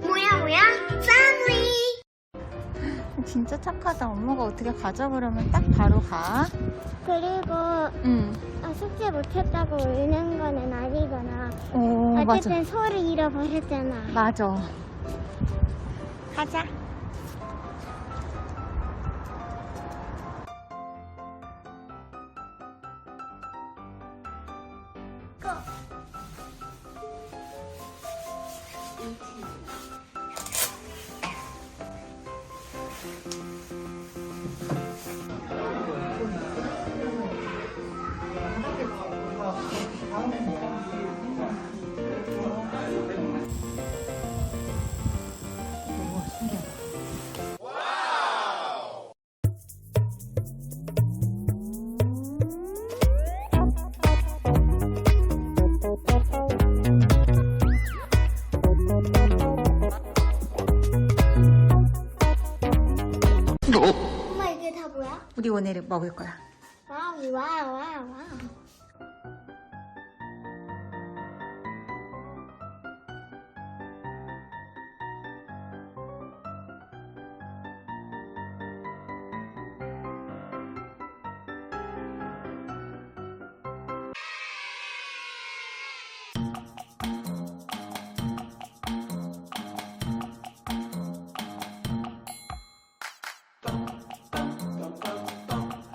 뭐야 뭐야? 패밀리. 진짜 착하다. 엄마가 어떻게 가자 그러면 딱 바로 가. 그리고 응. 아, 숙제 못했다고 울는 오, 맞아. 어쨌든 소를 잃어버렸잖아. 맞아. 가자. 우리 오늘 먹을 거야. 와우 와우 와우 와우.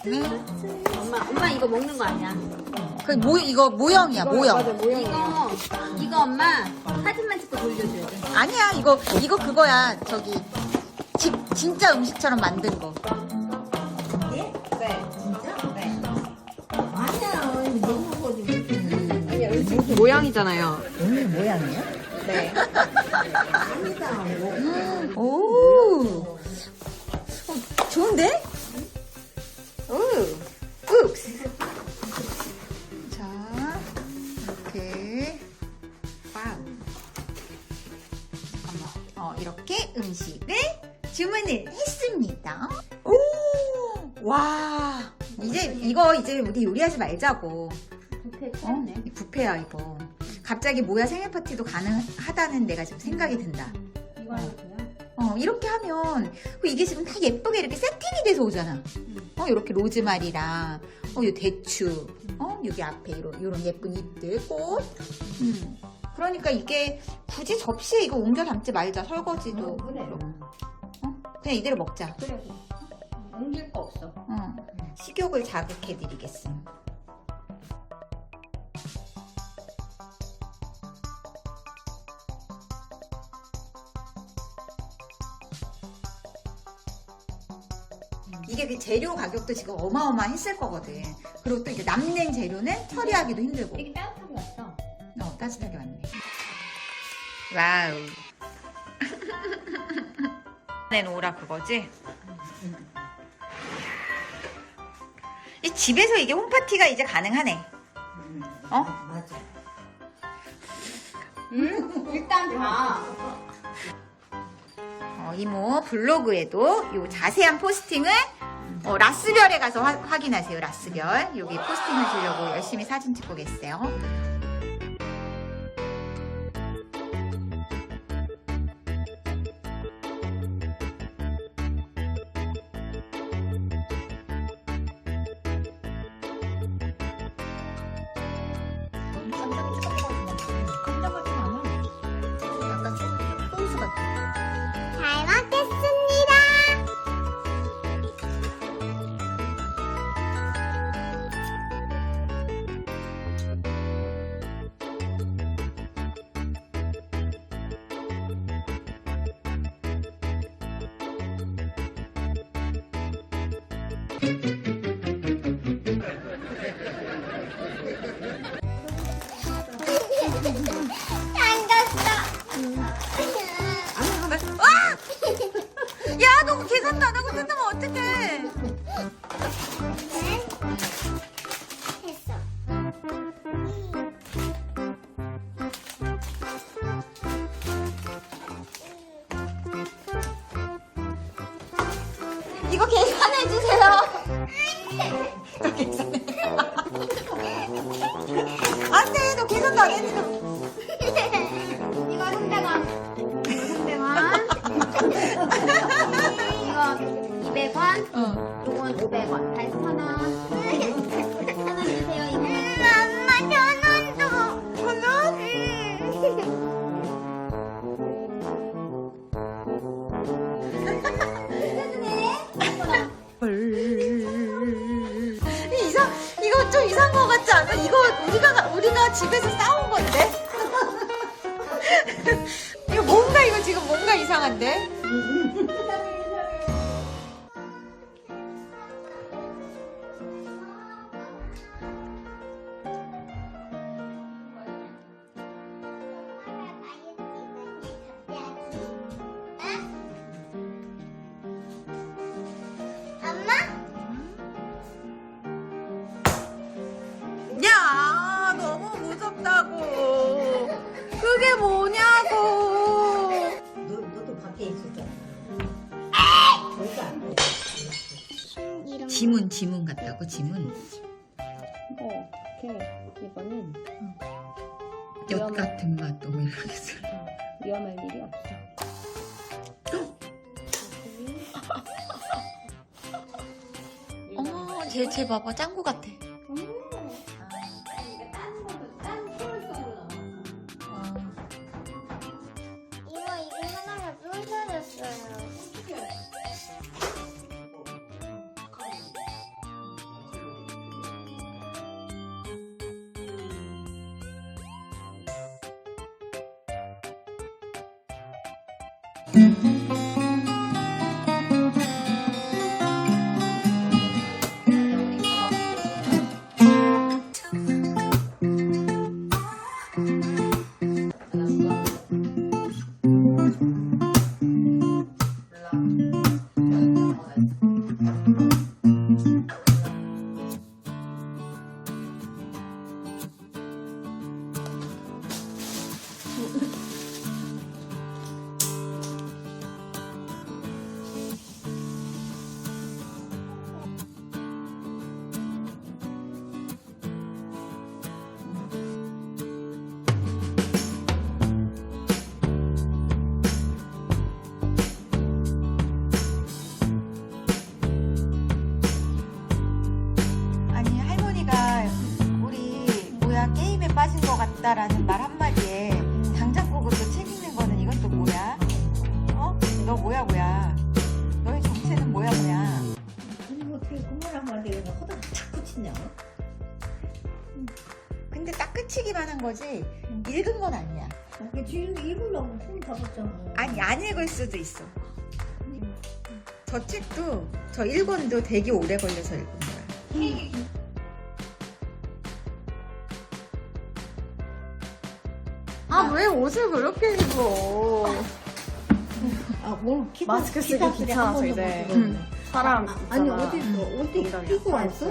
네. 엄마, 엄마 이거 먹는 거 아니야? 그 모, 이거 모형이야, 모형. 이거, 이거 엄마 사진만 찍고 돌려줘야 돼. 아니야, 이거, 이거 그거야. 저기, 집, 진짜 음식처럼 만든 거. 모양이잖아요. 오. 어, 좋은데? 이제, 이거 우리 요리하지 말자고. 어? 이 부페야, 이거. 갑자기 뭐야 생일 파티도 가능하다는 내가 지금 생각이 든다. 어, 이렇게 하면 그 이게 지금 다 예쁘게 이렇게 세팅이 돼서 오잖아. 어, 이렇게 로즈마리랑 어, 요 대추, 어, 여기 앞에 이런 이런 예쁜 잎들, 꽃. 음. 그러니까 이게 굳이 접시에 이거 옮겨 담지 말자. 설거지도. 어? 그냥 이대로 먹자. 그래. 옮길 거 없어. 어. 식욕을 자극해 드리겠음. 이게 그 재료 가격도 지금 어마어마했을 거거든. 그리고 또 이제 남는 재료는 처리하기도 힘들고. 되게 따뜻하게 왔어. 어, 따뜻하게 왔네. 와우. 내놓으라 그거지? 집에서 이게 홈파티가 이제 가능하네. 어? 응? 일단 다. 어, 이모 블로그에도 요 자세한 포스팅을 어, 라스별에 가서 화- 확인하세요. 라스별. 여기 포스팅 하시려고 열심히 사진 찍고 계세요. 담 안 돼, 너 계산도 안 했는데. 이거 300원. 300원. 이거 200원. 어. 요건 500원. 다시 1,000원. 1,000원 싸운 건데? 지문 지문 같다고? 지문? 어, 이렇게 이거는 엿 같은 맛도 이렇게 위험할 일이 없어. 어머 쟤 쟤 봐봐. 짱구 같아. 이모 이게 하나가 부서졌어요. 아 빠진 것 같다라는 말 한마디에 장작국으로 책 읽는 거는 또 뭐야? 어? 너 뭐야 뭐야? 너의 정체는 뭐야 뭐야? 아니 뭐 어떻게 국물한 건데 그냥 호박 자꾸 치냐? 근데 딱 끝이기만 한 거지 읽은 건 아니야. 그 지금 읽으려고 손 잡았잖아. 아니 안 읽을 수도 있어. 저 책도 저 1권도 되게 오래 걸려서 읽은 거야. 아 왜 옷을 그렇게 입어? 아뭘 마스크 쓰기 귀찮아서 이제. 사람 아니 있잖아. 어디 있어? 어디 끼고 왔어?